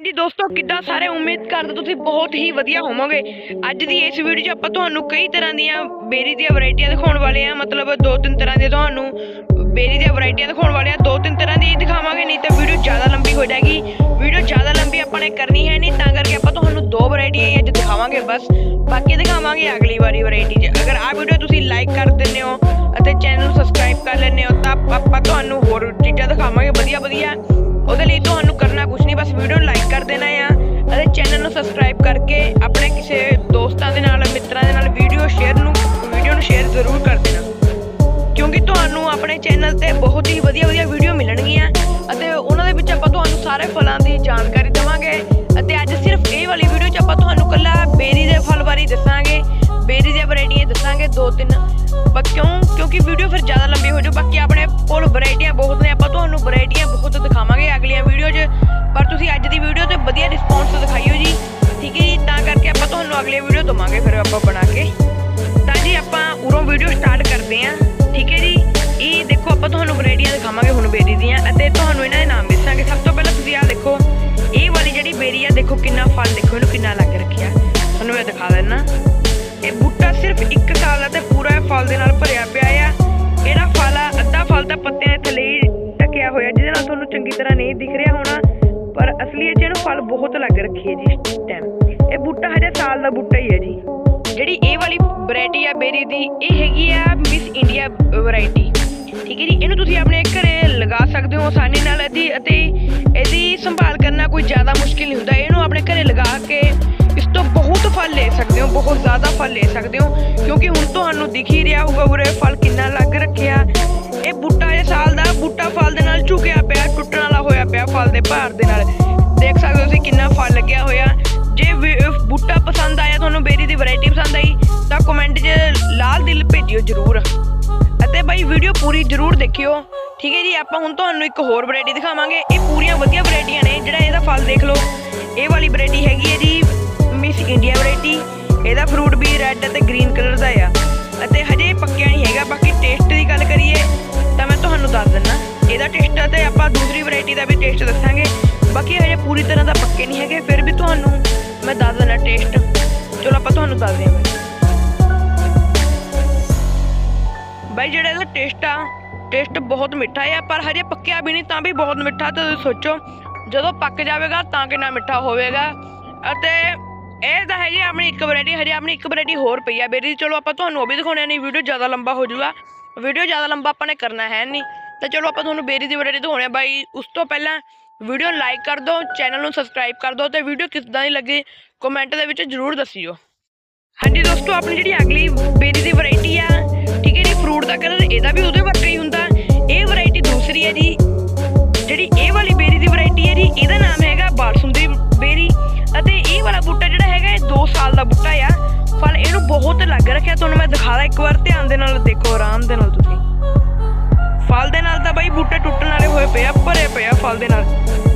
ਹਾਂਜੀ ਦੋਸਤੋ, ਕਿੱਦਾਂ ਸਾਰੇ ਉਮੀਦ ਕਰਦੇ ਤੁਸੀਂ ਬਹੁਤ ਹੀ ਵਧੀਆ ਹੋਵੋਗੇ। ਅੱਜ ਦੀ ਇਸ ਵੀਡੀਓ 'ਚ ਆਪਾਂ ਤੁਹਾਨੂੰ ਕਈ ਤਰ੍ਹਾਂ ਦੀਆਂ ਬੇਰੀ ਦੀਆਂ ਵੈਰਾਈਟੀਆਂ ਦਿਖਾਉਣ ਵਾਲੇ ਆ ਮਤਲਬ ਦੋ ਤਿੰਨ ਤਰ੍ਹਾਂ ਦੀਆਂ ਤੁਹਾਨੂੰ ਬੇਰੀ ਦੀਆਂ ਵੈਰਾਈਟੀਆਂ ਦਿਖਾਉਣ ਵਾਲੇ ਆ ਦੋ ਤਿੰਨ ਤਰ੍ਹਾਂ ਦੀ ਦਿਖਾਵਾਂਗੇ, ਨਹੀਂ ਤਾਂ ਵੀਡੀਓ ਜ਼ਿਆਦਾ ਲੰਬੀ ਹੋ ਜਾਏਗੀ। ਵੀਡੀਓ ਜ਼ਿਆਦਾ ਲੰਬੀ ਆਪਾਂ ਨੇ ਕਰਨੀ ਹੈ ਨਹੀਂ, ਤਾਂ ਕਰਕੇ ਆਪਾਂ ਤੁਹਾਨੂੰ ਦੋ ਵੈਰਾਈਟੀਆਂ ਅੱਜ ਦਿਖਾਵਾਂਗੇ ਬਸ। ਬਾਕੀ ਦਿਖਾਵਾਂਗੇ ਅਗਲੀ ਵਾਰੀ ਵੈਰਾਈਟੀ 'ਚ। ਅਗਰ ਆਹ ਵੀਡੀਓ ਤੁਸੀਂ ਲਾਈਕ ਕਰ ਦਿੰਦੇ ਹੋ ਅਤੇ ਚੈਨਲ ਨੂੰ ਸਬਸਕ੍ਰਾਈਬ ਕਰ ਲੈਂਦੇ ਹੋ, ਤਾਂ ਆਪਾਂ ਤੁਹਾਨੂੰ ਹੋਰ ਚੀਜ਼ਾਂ ਦਿਖਾਵਾਂਗੇ ਵਧੀਆ ਵਧੀਆ। ਉਹਦੇ ਲਈ ਤੁਹਾਨੂੰ ਦੋ ਤਿੰਨ, ਬਸ ਕਿਉਂ? ਕਿਉਂਕਿ ਵੀਡੀਓ ਫਿਰ ਜ਼ਿਆਦਾ ਲੰਬੀ ਹੋ ਜਾਊ। ਬਾਕੀ ਆਪਣੇ ਕੋਲ ਵੈਰਾਈਟੀਆਂ ਬਹੁਤ ਨੇ, ਆਪਾਂ ਤੁਹਾਨੂੰ ਵੈਰਾਈਟੀਆਂ ਬਹੁਤ ਦਿਖਾਵਾਂਗੇ ਅਗਲੀਆਂ ਵੀਡੀਓ 'ਚ। ਪਰ ਤੁਸੀਂ ਅੱਜ ਦੀ ਵੀਡੀਓ ਤੇ ਵਧੀਆ ਰਿਸਪੌਂਸ ਦਿਖਾਈਓ ਜੀ। ਬੂਟਾ ਹਜੇ ਸਾਲ ਦਾ ਬੂਟਾ ਹੀ ਹੈ ਜੀ। ਜਿਹੜੀ ਇਹ ਵਾਲੀ ਵੈਰਾਈਟੀ ਆ ਬੇਰੀ ਦੀ, ਇਹ ਹੈਗੀ ਆ ਮਿਸ ਇੰਡੀਆ ਵੈਰਾਈਟੀ ਠੀਕ ਹੈ ਜੀ, ਇਹਨੂੰ ਤੁਸੀਂ ਆਪਣੇ ਘਰੇ ਲਗਾ ਸਕਦੇ ਹੋ ਆਸਾਨੀ ਨਾਲ ਇਹਦੀ ਅਤੇ ਇਹਦੀ ਸੰਭਾਲ ਕਰਨਾ ਕੋਈ ਜ਼ਿਆਦਾ ਮੁਸ਼ਕਿਲ ਨਹੀਂ ਹੁੰਦਾ। ਇਹਨੂੰ ਆਪਣੇ ਘਰੇ ਲਗਾ ਕੇ ਇਸ ਤੋਂ ਬਹੁਤ ਫਲ ਲੈ ਸਕਦੇ ਹੋ, ਬਹੁਤ ਜ਼ਿਆਦਾ ਫਲ ਲੈ ਸਕਦੇ ਹੋ। ਕਿਉਂਕਿ ਹੁਣ ਤੁਹਾਨੂੰ ਦਿਖ ਹੀ ਰਿਹਾ ਹੋਊਗਾ ਉਰੇ ਫਲ ਕਿੰਨਾ ਲੱਗ ਦਿਲ ਜ਼ਰੂਰ। ਅਤੇ ਬਾਈ ਵੀਡੀਓ ਪੂਰੀ ਜ਼ਰੂਰ ਦੇਖਿਓ। ਠੀਕ ਹੈ ਜੀ, ਆਪਾਂ ਹੁਣ ਤੁਹਾਨੂੰ ਇੱਕ ਹੋਰ ਵੈਰਾਈਟੀ ਦਿਖਾਵਾਂਗੇ। ਇਹ ਪੂਰੀਆਂ ਵਧੀਆ ਵੈਰਾਈਟੀਆਂ ਨੇ, ਜਿਹੜਾ ਇਹਦਾ ਫਲ ਦੇਖ ਲਓ। ਇਹ ਵਾਲੀ ਵੈਰਾਈਟੀ ਹੈਗੀ ਹੈ ਜੀ ਮਿਸ ਇੰਡੀਆ ਵੈਰਾਈਟੀ ਇਹਦਾ ਫਰੂਟ ਵੀ ਰੈੱਡ ਅਤੇ ਗ੍ਰੀਨ ਕਲਰ ਦਾ ਆ। ਅਤੇ ਹਜੇ ਪੱਕਿਆ ਨਹੀਂ ਹੈਗਾ, ਬਾਕੀ ਟੇਸਟ ਦੀ ਗੱਲ ਕਰੀਏ, ਤਾਂ ਮੈਂ ਤੁਹਾਨੂੰ ਦੱਸ ਦਿੰਨਾ। ਇਹਦਾ ਟੇਸਟ ਅਤੇ ਆਪਾਂ ਦੂਸਰੀ ਵੈਰਾਈਟੀ ਦਾ ਵੀ ਟੇਸਟ ਦੱਸਾਂਗੇ। ਬਾਕੀ ਹਜੇ ਪੂਰੀ ਤਰ੍ਹਾਂ ਦਾ ਪੱਕੇ ਨਹੀਂ ਹੈਗੇ, ਫਿਰ ਵੀ ਤੁਹਾਨੂੰ ਮੈਂ ਦੱਸ ਦਿੰਨਾ ਟੇਸਟ ਚਲੋ ਆਪਾਂ ਤੁਹਾਨੂੰ ਦੱਸ ਹਾਂ ਬਾਈ, ਜਿਹੜਾ ਇਹਦਾ ਟੇਸਟ ਆ ਟੇਸਟ ਬਹੁਤ ਮਿੱਠਾ ਆ, ਪਰ ਹਜੇ ਪੱਕਿਆ ਵੀ ਨਹੀਂ, ਤਾਂ ਵੀ ਬਹੁਤ ਮਿੱਠਾ, ਤੇ ਤੁਸੀਂ ਸੋਚੋ। ਜਦੋਂ ਪੱਕ ਜਾਵੇਗਾ, ਤਾਂ ਕਿੰਨਾ ਮਿੱਠਾ ਹੋਵੇਗਾ। ਅਤੇ ਇਹ ਤਾਂ ਹੈਗੀ ਆਪਣੀ ਇੱਕ ਵੈਰਾਈਟੀ ਹਜੇ ਆਪਣੀ ਇੱਕ ਵੈਰਾਈਟੀ ਹੋਰ ਪਈ ਆ ਬੇਰੀ। ਚਲੋ, ਆਪਾਂ ਤੁਹਾਨੂੰ ਉਹ ਵੀ ਦਿਖਾਉਣੇ ਨਹੀਂ ਵੀਡੀਓ ਜ਼ਿਆਦਾ ਲੰਬਾ ਹੋ ਜਾਊਗਾ। ਵੀਡੀਓ ਜ਼ਿਆਦਾ ਲੰਬਾ ਆਪਾਂ ਨੇ ਕਰਨਾ ਹੈ ਨਹੀਂ। ਤਾਂ ਚਲੋ, ਆਪਾਂ ਤੁਹਾਨੂੰ ਬੇਰੀ ਦੀ ਵੈਰਾਈਟੀ ਦਿਖਾਉਣੇ ਆ ਬਾਈ। ਉਸ ਤੋਂ ਪਹਿਲਾਂ ਵੀਡੀਓ ਲਾਈਕ ਕਰ ਦਿਓ ਚੈਨਲ ਨੂੰ ਸਬਸਕ੍ਰਾਈਬ ਕਰ ਦਿਓ, ਤੇ ਵੀਡੀਓ ਕਿੱਦਾਂ ਦੀ ਲੱਗੀ ਕਮੈਂਟ ਦੇ ਵਿੱਚ ਜ਼ਰੂਰ ਦੱਸਿਓ। ਹਾਂਜੀ ਦੋਸਤੋ, ਆਪਣੀ ਜਿਹੜੀ ਅਗਲੀ ਇੱਕ ਵਾਰ ਧਿਆਨ ਦੇ ਨਾਲ ਦੇਖੋ, ਆਰਾਮ ਦੇ ਨਾਲ ਤੁਸੀਂ। ਫਲ ਦੇ ਨਾਲ ਤਾਂ ਬਾਈ ਬੂਟੇ ਟੁੱਟਣ ਵਾਲੇ ਹੋਏ ਪਏ ਆ, ਭਰੇ ਪਏ ਆ ਫਲ ਦੇ ਨਾਲ।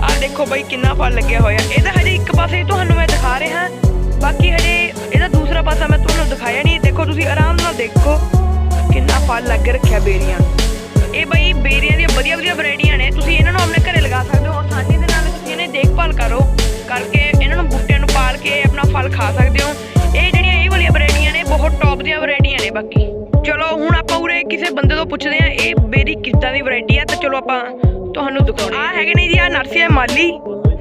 ਆਹ ਦੇਖੋ ਬਾਈ ਕਿੰਨਾ ਫਲ ਲੱਗਿਆ ਹੋਇਆ। ਇਹਦਾ ਹਜੇ ਇੱਕ ਪਾਸੇ ਤੁਹਾਨੂੰ ਮੈਂ ਦਿਖਾ ਰਿਹਾ। ਬਾਕੀ ਹਜੇ ਇਹਦਾ ਦੂਸਰਾ ਪਾਸਾ ਮੈਂ ਤੁਹਾਨੂੰ ਦਿਖਾਇਆ ਨਹੀਂ। ਦੇਖੋ ਤੁਸੀਂ ਆਰਾਮ ਨਾਲ ਦੇਖੋ ਕਿੰਨਾ ਫਲ ਲੱਗ ਰੱਖਿਆ ਬੇਰੀਆਂ ਇਹ ਬਈ ਬੇਰੀਆਂ ਦੀਆਂ ਵਧੀਆ ਵਧੀਆ ਵੈਰਾਈਟੀਆਂ ਨੇ। ਤੁਸੀਂ ਇਹਨਾਂ ਨੂੰ ਆਪਣੇ ਘਰੇ ਲਗਾ ਸਕਦੇ ਹੋ। ਆਸਾਨੀ ਦੇ ਨਾਲ ਤੁਸੀਂ ਇਹਨੇ ਦੇਖਭਾਲ ਕਰੋ। ਕਰਕੇ ਇਹਨਾਂ ਨੂੰ ਬੂਟਿਆਂ ਨੂੰ ਬਾਕੀ। ਚਲੋ ਹੁਣ ਆਪਾਂ ਉਰੇ ਕਿਸੇ ਬੰਦੇ ਤੋਂ ਪੁੱਛਦੇ ਆ ਇਹ ਬੇਰੀ ਕਿੱਦਾਂ ਦੀ ਵੈਰਾਈਟੀ ਆ ਤਾਂ ਚਲੋ ਆਪਾਂ ਤੁਹਾਨੂੰ ਦਿਖਾਉਣੀ ਆ ਹੈਗੇ ਨੇ ਜੀ ਆ ਨਰਸੀ ਆ ਮਾਲੀ।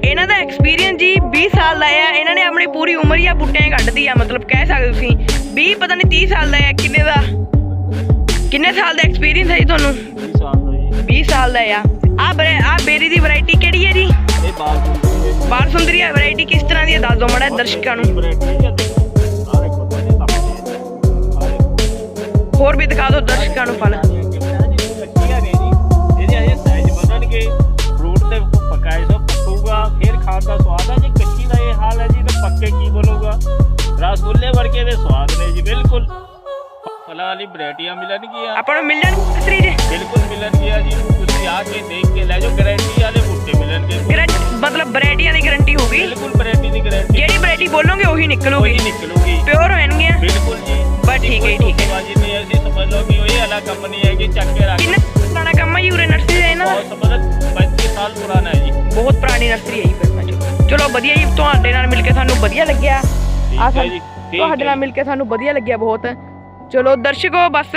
ਇਹਨਾਂ ਦਾ ਐਕਸਪੀਰੀਅੰਸ ਜੀ 20 ਸਾਲ ਦਾ ਆ। ਇਹਨਾਂ ਨੇ ਆਪਣੀ ਪੂਰੀ ਉਮਰ ਹੀ ਆ ਬੂਟਿਆਂ ਕੱਢਦੀ ਆ ਮਤਲਬ ਕਹਿ ਸਕਦੇ ਹੋ ਤੁਸੀਂ। 20 ਪਤਾ ਨਹੀਂ 30 ਸਾਲ ਦਾ ਆ ਕਿੰਨੇ ਦਾ? ਕਿੰਨੇ ਸਾਲ ਦਾ ਐਕਸਪੀਰੀਅੰਸ ਹੈ ਜੀ ਤੁਹਾਨੂੰ? 20 ਸਾਲ ਦਾ ਜੀ। 20 ਸਾਲ ਦਾ ਆ। ਆ ਆ ਬੇਰੀ ਦੀ ਵੈਰਾਈਟੀ ਕਿਹੜੀ ਹੈ ਜੀ? ਇਹ ਬਾਲ ਸੁੰਦਰੀ ਸੁੰਦਰੀ ਵੈਰਾਈਟੀ ਕਿਸ ਤਰ੍ਹਾਂ ਦੀ ਹੈ ਦੱਸ ਦਿਓ ਮਾੜਾ ਦਰਸ਼ਕਾਂ ਨੂੰ। ਹੋਰ ਵੀ ਦਿਖਾ ਦਿਓ ਦਰਸ਼ਕਾਂ ਨੂੰ ਫਲ ਖਾਣ ਦਾ ਸਵਾਦ ਹੈ ਜੀ ਕੱਚੀ ਦਾ ਇਹ ਹਾਲ ਹੈ ਜੀ ਤੇ ਪੱਕੇ ਕੀ ਬੋਲੂਗਾ ਰਸਗੁੱਲੇ ਵਰਗੇ ਦੇ ਸਵਾਦ ਨੇ ਜੀ ਬਿਲਕੁਲ। ਫਲਾਂ ਵਾਲੀ ਵੈਰਾਈਟੀਆਂ ਮਿਲਣਗੀਆਂ। ਆਪਾਂ ਨੂੰ ਮਿਲ ਜਾਣ ਅਸਰੀ ਜੀ। ਬਿਲਕੁਲ ਮਿਲਣਗੀਆਂ ਜੀ ਤੁਸੀਂ ਆ ਕੇ ਦੇਖ ਕੇ ਲੈ ਜਾਓ ਗਾਰੰਟੀ ਵਾਲੇ ਬੂਟੇ ਮਿਲਣਗੇ। ਮਤਲਬ ਵੈਰਾਈਟੀਆਂ ਦੀ ਗਾਰੰਟੀ ਹੋਗੀ ਬਿਲਕੁਲ ਵੈਰਾਈਟੀ ਦੀ ਗਾਰੰਟੀ ਜਿਹੜੀ ਵੈਰਾਈਟੀ ਬੋਲੋਗੇ ਉਹੀ ਨਿਕਲੂਗੀ। ਕੋਈ ਨਿਕਲੂਗੀ। ਪਿਓਰ ਹੋਣਗੀਆਂ। ਬਿਲਕੁਲ ਜੀ। ਬਸ ਠੀਕ ਹੈ ਠੀਕ ਹੈ। ਬਾਜੀ ਨਹੀਂ ਐਸੀ ਸਮਝ ਲਓ ਕਿ ਇਹ ਵਾਲਾ ਕੰਪਨੀ ਹੈ ਕਿ ਚੱਕ ਕੇ ਰੱਖ। ਕਿੰਨਾ ਪੁਰਾਣਾ ਕੰਮ ਹੈ ਉਰੇ ਨਰਸਰੀ ਦਾ ਇਹਨਾਂ ਬਹੁਤ ਸਮਝ 35 ਸਾਲ ਪੁਰਾਣਾ ਹੈ ਜੀ। ਬਹੁਤ ਪੁਰਾਣੀ ਨਰਸਰੀ ਹੈ ਜੀ ਫਿਰ ਚਲੋ ਵਧੀਆ ਜੀ ਤੁਹਾਡੇ ਨਾਲ ਮਿਲ ਕੇ ਸਾਨੂੰ ਵਧੀਆ ਲੱਗਿਆ। ਆ ਤੁਹਾਡੇ ਨਾਲ ਮਿਲ ਕੇ ਸਾਨੂੰ ਵਧੀਆ ਲੱਗਿਆ ਬਹੁਤ। ਚਲੋ ਦਰਸ਼ਕੋ ਬਸ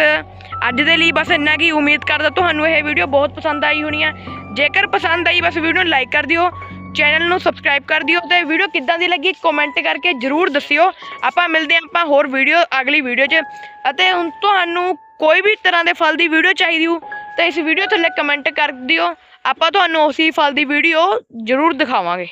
ਅੱਜ ਦੇ ਲਈ ਬਸ ਇੰਨਾ ਕੀ। ਉਮੀਦ ਕਰਦਾ ਤੁਹਾਨੂੰ ਇਹ ਵੀਡੀਓ ਬਹੁਤ ਪਸੰਦ ਆਈ ਹੋਣੀ ਆ। ਜੇਕਰ ਪਸੰਦ ਆਈ ਬਸ ਵੀਡੀਓ ਨੂੰ ਲਾਈਕ ਕਰ ਦਿਓ। ਚੈਨਲ ਨੂੰ ਸਬਸਕ੍ਰਾਈਬ ਕਰ ਦਿਓ ਤੇ ਵੀਡੀਓ ਕਿੱਦਾਂ ਦੀ ਲੱਗੀ ਕਮੈਂਟ ਕਰਕੇ ਜਰੂਰ ਦੱਸਿਓ। ਆਪਾਂ ਮਿਲਦੇ ਹਾਂ ਆਪਾਂ ਹੋਰ ਵੀਡੀਓ ਅਗਲੀ ਵੀਡੀਓ 'ਚ। ਅਤੇ ਹੁਣ ਤੁਹਾਨੂੰ ਕੋਈ ਵੀ ਤਰ੍ਹਾਂ ਦੇ ਫਲ ਦੀ ਵੀਡੀਓ ਚਾਹੀਦੀ ਹੋ ਤਾਂ ਇਸ ਵੀਡੀਓ ਥੱਲੇ ਕਮੈਂਟ ਕਰ ਦਿਓ। ਆਪਾਂ ਤੁਹਾਨੂੰ ਉਸੇ ਫਲ ਦੀ ਵੀਡੀਓ ਜਰੂਰ ਦਿਖਾਵਾਂਗੇ।